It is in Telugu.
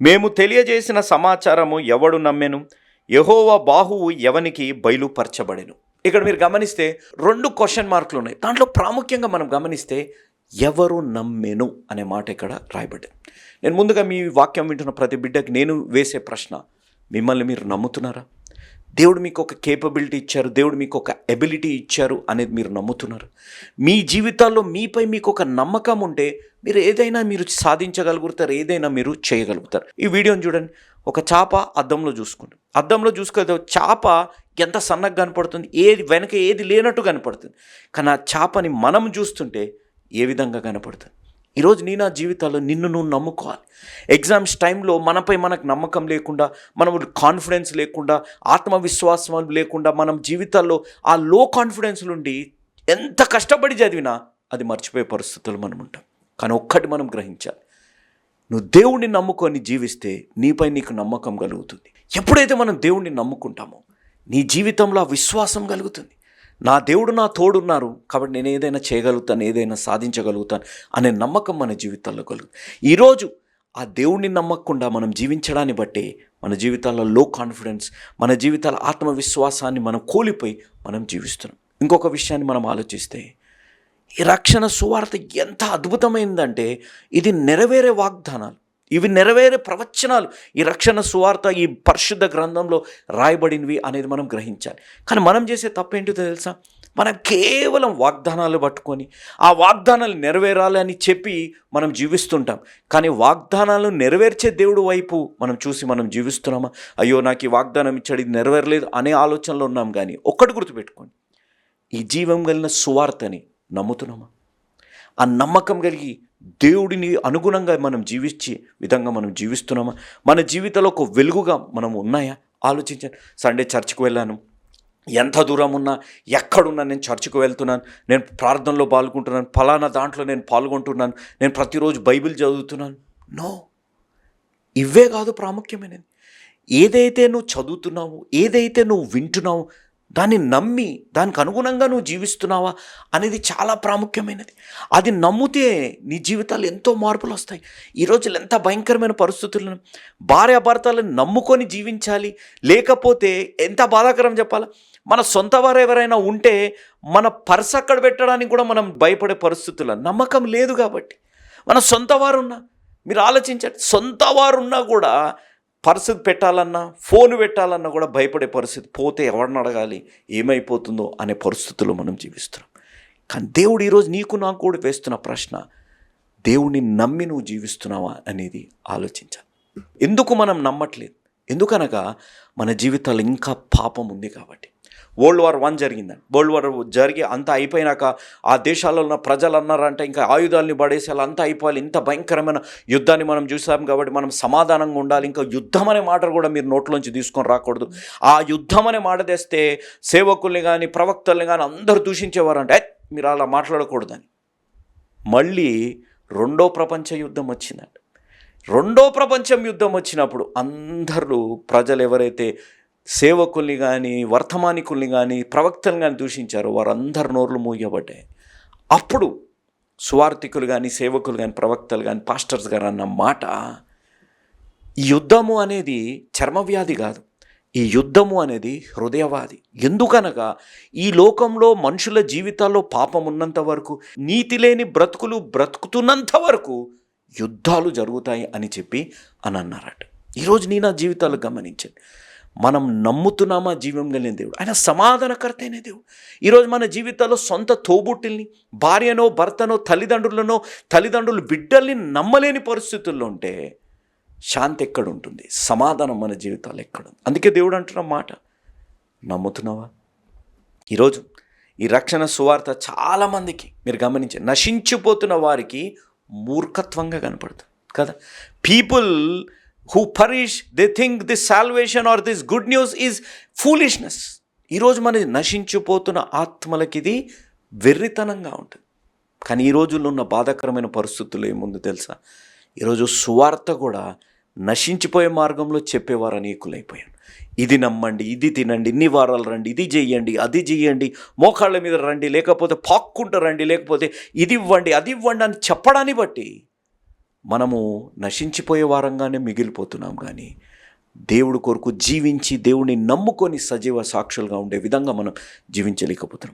మేము తెలియజేసిన సమాచారము ఎవడు నమ్మెను? యహోవ బాహువు ఎవనికి బయలుపరచబడెను? ఇక్కడ మీరు గమనిస్తే రెండు క్వశ్చన్ మార్కులు ఉన్నాయి. దాంట్లో ప్రాముఖ్యంగా మనం గమనిస్తే ఎవరు నమ్మెను అనే మాట ఇక్కడ రాయబడ్డది. నేను ముందుగా మీ వాక్యం వింటున్న ప్రతి బిడ్డకి నేను వేసే ప్రశ్న మిమ్మల్ని మీరు నమ్ముతున్నారా? దేవుడు మీకు ఒక కేపబిలిటీ ఇచ్చారు దేవుడు మీకు ఒక ఎబిలిటీ ఇచ్చారు అనేది మీరు నమ్ముతున్నారు. మీ జీవితాల్లో మీపై మీకు ఒక నమ్మకం ఉంటే మీరు ఏదైనా మీరు సాధించగలుగుతారు ఏదైనా మీరు చేయగలుగుతారు. ఈ వీడియోని చూడండి. ఒక చాప అద్దంలో చూసుకోండి అద్దంలో చూసుకుంటే చాప ఎంత సన్నగా కనపడుతుంది ఏది వెనక ఏది లేనట్టు కనపడుతుంది. కానీ ఆ చాపని మనం చూస్తుంటే ఏ విధంగా కనపడుతుంది? ఈరోజు నీ నా జీవితాల్లో నిన్ను నువ్వు నమ్ముకోవాలి. ఎగ్జామ్స్ టైంలో మనపై మనకు నమ్మకం లేకుండా మనం కాన్ఫిడెన్స్ లేకుండా ఆత్మవిశ్వాసం లేకుండా మనం జీవితాల్లో ఆ లో కాన్ఫిడెన్స్ నుండి ఎంత కష్టపడి చదివినా అది మర్చిపోయే పరిస్థితులు మనం ఉంటాం. కానీ ఒక్కటి మనం గ్రహించాలి. నువ్వు దేవుణ్ణి నమ్ముకొని జీవిస్తే నీపై నీకు నమ్మకం కలుగుతుంది. ఎప్పుడైతే మనం దేవుణ్ణి నమ్ముకుంటామో నీ జీవితంలో ఆ విశ్వాసం కలుగుతుంది. నా దేవుడు నా తోడున్నారు కాబట్టి నేను ఏదైనా చేయగలుగుతాను ఏదైనా సాధించగలుగుతాను అనే నమ్మకం మన జీవితాల్లో కలుగుతుంది. ఈరోజు ఆ దేవుణ్ణి నమ్మకుండా మనం జీవించడాన్ని బట్టే మన జీవితాల్లో లో కాన్ఫిడెన్స్ మన జీవితాల ఆత్మవిశ్వాసాన్ని మనం కోల్పోయి మనం జీవిస్తున్నాం. ఇంకొక విషయాన్ని మనం ఆలోచిస్తే ఈ రక్షణ సువార్త ఎంత అద్భుతమైందంటే ఇది నెరవేరే వాగ్దానాలు. ఇవి నెరవేరే ప్రవచనాలు. ఈ రక్షణ సువార్త ఈ పరిశుద్ధ గ్రంథంలో రాయబడినవి అనేది మనం గ్రహించాలి. కానీ మనం చేసే తప్పేంటో తెలుసా? మనం కేవలం వాగ్దానాలు పట్టుకొని ఆ వాగ్దానాలు నెరవేరాలి అని చెప్పి మనం జీవిస్తుంటాం. కానీ వాగ్దానాలు నెరవేర్చే దేవుడు వైపు మనం చూసి మనం జీవిస్తున్నామా? అయ్యో నాకు ఈ వాగ్దానం ఇచ్చాడు ఇది నెరవేరలేదు అనే ఆలోచనలో ఉన్నాం కానీ ఒక్కటి గుర్తుపెట్టుకోండి. ఈ జీవం కలిగిన సువార్తని నమ్ముతున్నామా? ఆ నమ్మకం కలిగి దేవుడిని అనుగుణంగా మనం జీవించే విధంగా మనం జీవిస్తున్నామా? మన జీవితంలో ఒక వెలుగుగా మనం ఉన్నాయా? ఆలోచించాను సండే చర్చికి వెళ్ళాను. ఎంత దూరం ఉన్నా ఎక్కడున్నా నేను చర్చికి వెళ్తున్నాను. నేను ప్రార్థనలో పాల్గొంటున్నాను. ఫలానా దాంట్లో నేను పాల్గొంటున్నాను. నేను ప్రతిరోజు బైబిల్ చదువుతున్నాను. నో. ఇవే కాదు ప్రాముఖ్యమైనది. ఏదైతే నువ్వు చదువుతున్నావు ఏదైతే నువ్వు వింటున్నావు దాన్ని నమ్మి దానికి అనుగుణంగా నువ్వు జీవిస్తున్నావా అనేది చాలా ప్రాముఖ్యమైనది. అది నమ్మితే నీ జీవితాలు ఎంతో మార్పులు వస్తాయి. ఈ రోజులు ఎంత భయంకరమైన పరిస్థితులను. భార్యాభర్తలను నమ్ముకొని జీవించాలి. లేకపోతే ఎంత బాధాకరం చెప్పాలా? మన సొంత వారు ఎవరైనా ఉంటే మన పర్స్ అక్కడ పెట్టడానికి కూడా మనం భయపడే పరిస్థితులు నమ్మకం లేదు కాబట్టి. మన సొంత వారు ఉన్నా మీరు ఆలోచించండి. సొంత వారున్నా కూడా పరిస్థితి పెట్టాలన్నా ఫోన్ పెట్టాలన్నా కూడా భయపడే పరిస్థితి పోతే ఎవరిని అడగాలి? ఏమైపోతుందో అనే పరిస్థితుల్లో మనం జీవిస్తున్నాం. కానీ దేవుడు ఈరోజు నీకు నాకు కూడా వేస్తున్న ప్రశ్న దేవుడిని నమ్మి నువ్వు జీవిస్తున్నావా అనేది ఆలోచించాలి. ఎందుకు మనం నమ్మట్లేదు? ఎందుకనగా మన జీవితాలు ఇంకా పాపం ఉంది కాబట్టి. వరల్డ్ వార్ వన్ జరిగిందండి. వరల్డ్ వార్ జరిగి అంతా అయిపోయినాక ఆ దేశాల్లో ఉన్న ప్రజలు అన్నారంటే ఇంకా ఆయుధాలని పడేసేలా అంతా అయిపోవాలి. ఇంత భయంకరమైన యుద్ధాన్ని మనం చూసాం కాబట్టి మనం సమాధానంగా ఉండాలి. ఇంకా యుద్ధం అనే మాట కూడా మీరు నోట్లోంచి తీసుకొని రాకూడదు. ఆ యుద్ధం అనే మాట తెస్తే సేవకుల్ని కానీ ప్రవక్తల్ని కానీ అందరూ దూషించేవారంటే మీరు అలా మాట్లాడకూడదని. మళ్ళీ రెండో ప్రపంచ యుద్ధం వచ్చిందండి. రెండో ప్రపంచం యుద్ధం వచ్చినప్పుడు అందరూ ప్రజలు ఎవరైతే సేవకుల్ని కానీ వర్తమానికుల్ని కానీ ప్రవక్తలు కానీ దూషించారు. వారందరు నోర్లు మూయబడ్డాయి. అప్పుడు సువార్థికులు కానీ సేవకులు కానీ ప్రవక్తలు కానీ పాస్టర్స్ గారు అన్న మాట ఈ యుద్ధము అనేది చర్మవ్యాధి కాదు. ఈ యుద్ధము అనేది హృదయవాది. ఎందుకనగా ఈ లోకంలో మనుషుల జీవితాల్లో పాపం ఉన్నంత వరకు నీతి లేని బ్రతుకులు బ్రతుకుతున్నంత వరకు యుద్ధాలు జరుగుతాయి అని చెప్పి అని అన్నారట. ఈరోజు నీ నా జీవితాలు గమనించండి. మనం నమ్ముతున్నామా జీవం కలిగిన దేవుడు? ఆయన సమాధానకర్త అయిన దేవుడు. ఈరోజు మన జీవితాల్లో సొంత తోబుట్టిల్ని భార్యనో భర్తనో తల్లిదండ్రులనో తల్లిదండ్రులు బిడ్డల్ని నమ్మలేని పరిస్థితుల్లో ఉంటే శాంతి ఎక్కడ ఉంటుంది సమాధానం మన జీవితాలు ఎక్కడ అందుకే దేవుడు అంటున్న మాట. నమ్ముతున్నావా? ఈరోజు ఈ రక్షణ సువార్త చాలామందికి మీరు గమనించి నశించిపోతున్న వారికి మూర్ఖత్వంగా కనపడుతుంది కదా? People who perish they think this salvation or this good news is foolishness ఈరోజు మన నశించిపోతున్న ఆత్మలకి ఇది వెర్రితనంగా ఉంటుంది. కానీ ఈ రోజుల్లో ఉన్న బాధాకరమైన పరిస్థితులు ఏముందో తెలుసా? ఈరోజు సువార్త కూడా నశించిపోయే మార్గంలో చెప్పేవారు అనేకులైపోయాను ఇది నమ్మండి ఇది తినండి ఇన్ని వారాలు రండి ఇది చెయ్యండి అది చెయ్యండి మోకాళ్ళ మీద రండి లేకపోతే పాక్కుంటూ రండి లేకపోతే ఇది ఇవ్వండి అది ఇవ్వండి అని చెప్పడాన్ని బట్టి మనము నశించిపోయే వారంగానే మిగిలిపోతున్నాం కానీ దేవుడు కొరకు జీవించి దేవుడిని నమ్ముకొని సజీవ సాక్షులుగా ఉండే విధంగా మనం జీవించలేకపోతున్నాం.